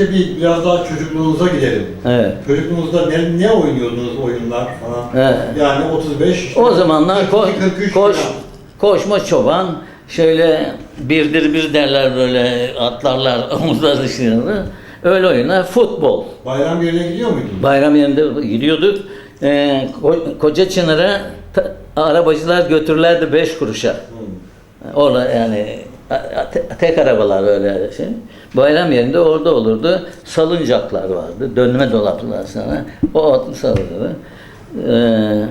önce bir biraz daha çocukluğunuza gidelim. Evet. Çocukluğunuzda ne, ne oynuyordunuz oyunlar falan? Evet. Yani 35 işte O zamanlar ko- 42, 43 koş, falan. koşma çoban şöyle birdir bir derler böyle atlarlar omuzlar dışarı. Öyle oyunlar. Futbol. Bayram yerine gidiyor muydunuz? Bayram yerinde gidiyorduk. Ee, Ko- Koca Çınar'a ta- arabacılar götürürlerdi 5 kuruşa. Orada yani a- a- te- tek arabalar öyle şey. Bayram yerinde orada olurdu. Salıncaklar vardı. Dönme dolaplar sana. O atlı salınırdı. Ee,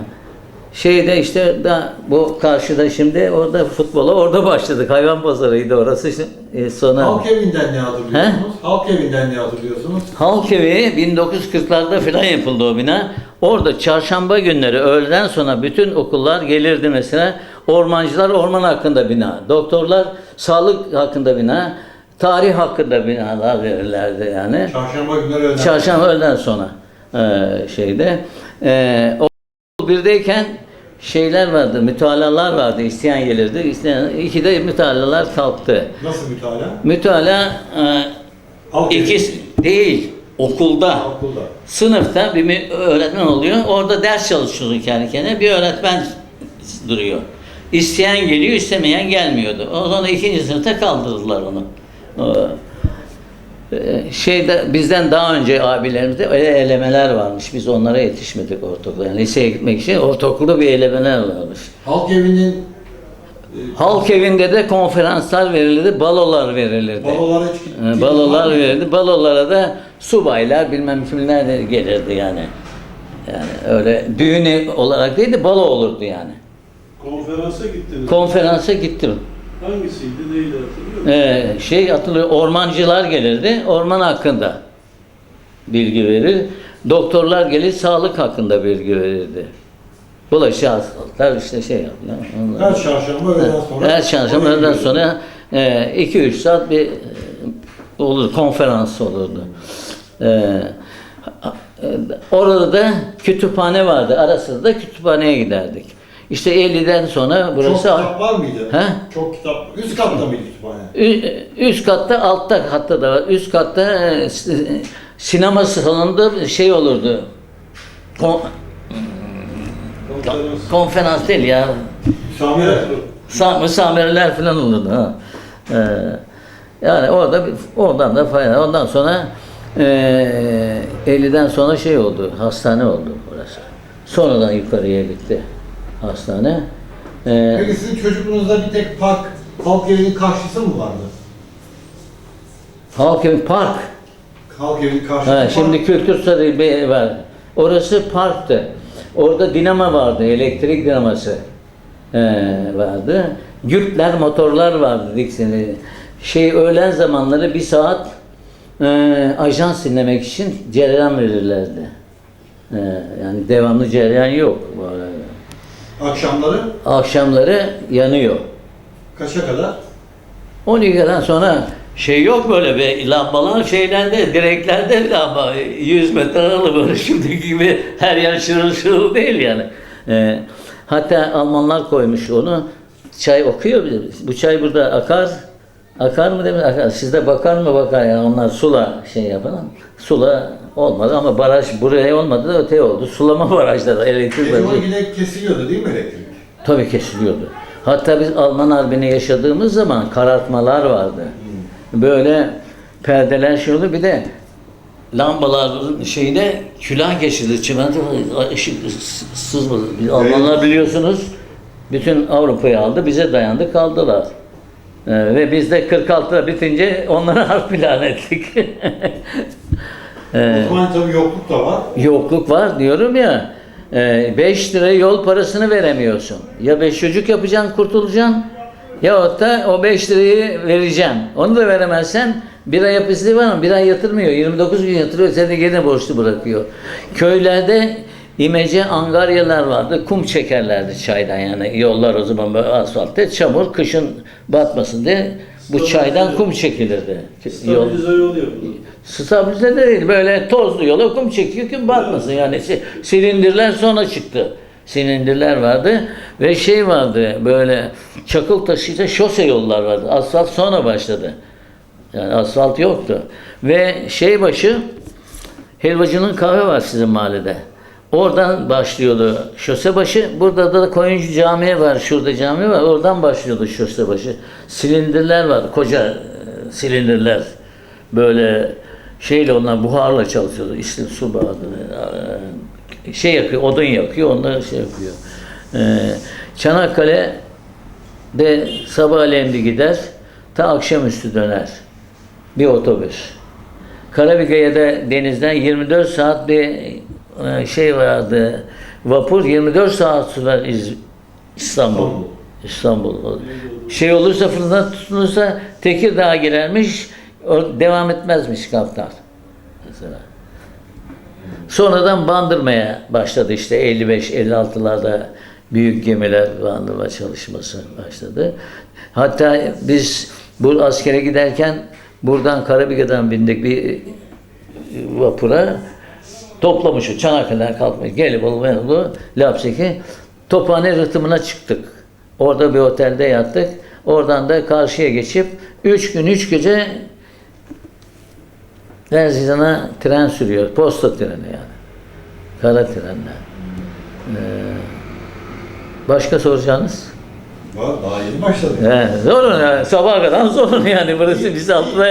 şeyde işte da bu karşıda şimdi orada futbola orada başladık. Hayvan pazarıydı orası. Ee, sonra Halk evinden ne hatırlıyorsunuz? Halk evinden ne hatırlıyorsunuz? Halk evi 1940'larda falan yapıldı o bina. Orada çarşamba günleri öğleden sonra bütün okullar gelirdi mesela. Ormancılar orman hakkında bina, doktorlar sağlık hakkında bina, tarih hakkında binalar verirlerdi yani. Çarşamba günleri öğlen. Çarşamba öğleden sonra eee, şeyde. Eee o birdeyken şeyler vardı, mütalalar vardı. isteyen gelirdi. isteyen, iki de mütalalar kalktı. Nasıl? Mütala Halk evi. İkisi değil, okulda. Okulda. Sınıfta bir öğretmen oluyor. Orada ders çalışıyorsun kendi kendine. Bir öğretmen duruyor. İsteyen geliyor, istemeyen gelmiyordu. O zaman ikinci sınıfta kaldırdılar onu. O, e, Şeyde bizden daha önce abilerimizde öyle elemeler varmış. Biz onlara yetişmedik ortaokulda. Yani liseye gitmek için ortaokulda bir elemeler varmış. Halk evinin Halk evinde de konferanslar verilirdi, balolar verilirdi. balolara hiç Ee, Balolar verildi. Balolara da subaylar bilmem kimler de gelirdi yani. Yani öyle düğün olarak değil de balo olurdu yani. Konferansa gittiniz. Konferansa gittim. Hangisiydi, neydi hatırlıyor musun? Ee, şey hatırlıyor, ormancılar gelirdi, orman hakkında bilgi verir. Doktorlar gelir, sağlık hakkında bilgi verirdi. Bulaşıcı hastalıklar işte şey yapıyor. Her çarşamba öğleden sonra. Her çarşamba öğleden sonra 2-3 saat bir e, olur konferans olurdu. E, e, orada da kütüphane vardı. Ara sıra da kütüphaneye giderdik. İşte 50'den sonra Çok burası kitap var mıydı? He? Çok kitap. Üst katta mıydı kütüphane? Üst katta altta hatta da var. Üst katta e, sinema salonunda şey olurdu. Kon- Konferans. konferans değil ya. Tiyatro. Sa- Müsamereler falan olurdu ha. Ee, yani orada oradan da fayda. Ondan sonra ee, 50'den sonra şey oldu, hastane oldu burası. Sonradan yukarıya gitti hastane. Ee, Peki sizin çocukluğunuzda bir tek park, halk evinin karşısı mı vardı? Halk Evi Park. Halk evinin karşısı Ha, park. şimdi Kültür Sarayı bir var. Orası parktı. Orada dinamo vardı, elektrik dinaması ee, vardı. Gürtler, motorlar vardı Dixon'ı. Şey öğlen zamanları bir saat ee, ajans dinlemek için cereyan verirlerdi. Ee, yani devamlı cereyan yok bu arada. Akşamları Akşamları yanıyor. kaça kadar? 12'den sonra şey yok böyle bir lambalar şeylerde, direklerde lamba 100 metre aralı böyle şimdiki gibi her yer şırıl şırıl değil yani. Ee, hatta Almanlar koymuş onu. Çay okuyor. Bu çay burada akar. Akar mı demiş? Akar. Sizde bakar mı bakar yani onlar sula şey yapan. Sula olmadı ama baraj buraya olmadı da öteye oldu. Sulama barajları elektrik Gece barajı. 12'de kesiliyordu değil mi elektrik? Tabii kesiliyordu. Hatta biz Alman Harbi'ni yaşadığımız zaman karartmalar vardı. Böyle perdeler şey oldu. Bir de lambaların şeyine külah geçirdi. Çimento ışık sızmadı. Almanlar biliyorsunuz bütün Avrupa'yı aldı. Bize dayandı kaldılar. Ee, ve biz de 46'da bitince onlara harp ilan ettik. Ee, O zaman tabii yokluk da var. yokluk var diyorum ya. 5 lira yol parasını veremiyorsun. Ya 5 çocuk yapacaksın kurtulacaksın. Ya da o 5 lirayı vereceksin. Onu da veremezsen bir ay hapisi var ama bir ay yatırmıyor. 29 gün yatırıyor seni gene borçlu bırakıyor. Köylerde imece angaryalar vardı. Kum çekerlerdi çaydan yani. Yollar o zaman böyle asfaltta. Çamur kışın batmasın diye bu çaydan kum çekilirdi. Stabilize yol. Stabilize de değil. Böyle tozlu yola kum çekiyor ki batmasın. Yani si- silindirler sonra çıktı. Silindirler vardı ve şey vardı böyle çakıl taşıyla şose yollar vardı. Asfalt sonra başladı. Yani asfalt yoktu. Ve şey başı helvacının kahve var sizin mahallede. Oradan başlıyordu şose başı. Burada da Koyuncu Camii var. Şurada cami var. Oradan başlıyordu şose başı. Silindirler var. Koca e, silindirler. Böyle şeyle onlar buharla çalışıyordu. İşte su bağlı. e, Şey yakıyor, odun yakıyor. Onlar şey yapıyor. E, Çanakkale de sabahleyin gider. Ta akşamüstü döner. Bir otobüs. Karabük'e da denizden 24 saat bir şey vardı. Vapur 24 saat sürer İz- İstanbul. İstanbul. Şey olursa fırından tutulursa Tekirdağ'a girermiş. O devam etmezmiş kaptan. Mesela. Sonradan bandırmaya başladı işte 55-56'larda büyük gemiler bandırma çalışması başladı. Hatta biz bu askere giderken buradan Karabük'ten bindik bir vapura toplamışız. Çanakkale'den kalkmış. Gelibolu, Gelibolu, Lapseki. Tophane rıhtımına çıktık. Orada bir otelde yattık. Oradan da karşıya geçip üç gün üç gece Erzincan'a tren sürüyor. Posta treni yani. Kara trenler. Ee, başka soracağınız? Daha yeni başladık. He, sorun yani. Sabaha kadar sorun yani. Burası bizi altına